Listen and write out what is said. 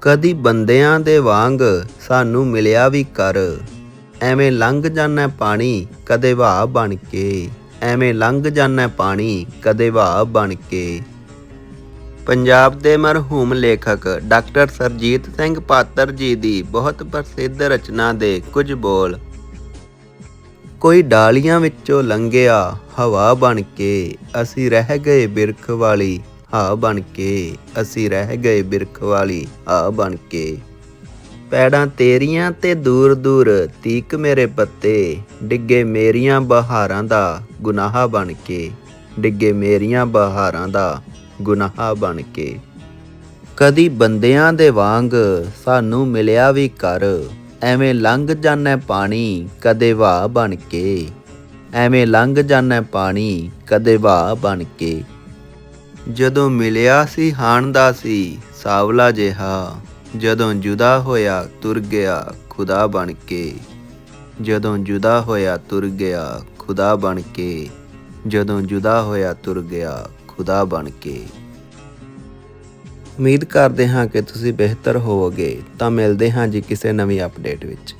ਕਦੀ ਬੰਦਿਆਂ ਦੇ ਵਾਂਗ ਸਾਨੂੰ ਮਿਲਿਆ ਵੀ ਕਰ। ਐਵੇਂ ਲੰਘ ਜਾਣਾ ਪਾਣੀ ਕਦੇ ਵਾਹ ਬਣ ਕੇ। ਐਵੇਂ ਲੰਘ ਜਾਣਾ ਪਾਣੀ ਕਦੇ ਵਾਹ ਬਣ ਕੇ। ਪੰਜਾਬ ਦੇ ਮਰਹੂਮ ਲੇਖਕ ਡਾਕਟਰ ਸਰਜੀਤ ਸਿੰਘ ਪਾਤਰ ਜੀ ਦੀ ਬਹੁਤ ਪ੍ਰਸਿੱਧ ਰਚਨਾ ਦੇ ਕੁਝ ਬੋਲ। ਕੋਈ ਡਾਲੀਆਂ ਵਿੱਚੋਂ ਲੰਘਿਆ ਹਵਾ ਬਣ ਕੇ। ਅਸੀਂ ਰਹਿ ਗਏ ਬਿਰਖ ਵਾਲੀ। ਹਾਂ ਬਣ ਕੇ ਅਸੀਂ ਰਹਿ ਗਏ ਬਿਰਖ ਵਾਲੀ ਹਾਂ ਬਣ ਕੇ। ਪੈੜਾਂ ਤੇਰੀਆਂ ਤੇ ਦੂਰ ਦੂਰ ਤੀਕ ਮੇਰੇ ਪੱਤੇ, ਡਿੱਗੇ ਮੇਰੀਆਂ ਬਹਾਰਾਂ ਦਾ ਗੁਨਾਹ ਬਣ ਕੇ। ਡਿੱਗੇ ਮੇਰੀਆਂ ਬਹਾਰਾਂ ਦਾ ਗੁਨਾਹ ਬਣ ਕੇ। ਕਦੀ ਬੰਦਿਆਂ ਦੇ ਵਾਂਗ ਸਾਨੂੰ ਮਿਲਿਆ ਵੀ ਕਰ, ਐਵੇਂ ਲੰਘ ਜਾਣਾ ਪਾਣੀ ਕਦੇ ਵਾਹ ਬਣ ਕੇ। ਐਵੇਂ ਲੰਘ ਜਾਣਾ ਪਾਣੀ ਕਦੇ ਵਾਹ ਬਣ ਕੇ। ਜਦੋਂ ਮਿਲਿਆ ਸੀ ਹਾਣ ਦਾ ਸੀ, ਸਾਵਲਾ ਜਿਹਾ। ਜਦੋਂ ਜੁਦਾ ਹੋਇਆ, ਤੁਰ ਗਿਆ ਖੁਦਾ ਬਣ ਕੇ। ਜਦੋਂ ਜੁਦਾ ਹੋਇਆ, ਤੁਰ ਗਿਆ ਖੁਦਾ ਬਣ ਕੇ। ਜਦੋਂ ਜੁਦਾ ਹੋਇਆ, ਤੁਰ ਗਿਆ ਖੁਦਾ ਬਣ ਕੇ। ਉਮੀਦ ਕਰਦੇ ਹਾਂ ਕਿ ਤੁਸੀਂ ਬਿਹਤਰ ਹੋਵੋਗੇ। ਤਾਂ ਮਿਲਦੇ ਹਾਂ ਜੀ ਕਿਸੇ ਨਵੀਂ ਅਪਡੇਟ ਵਿੱਚ।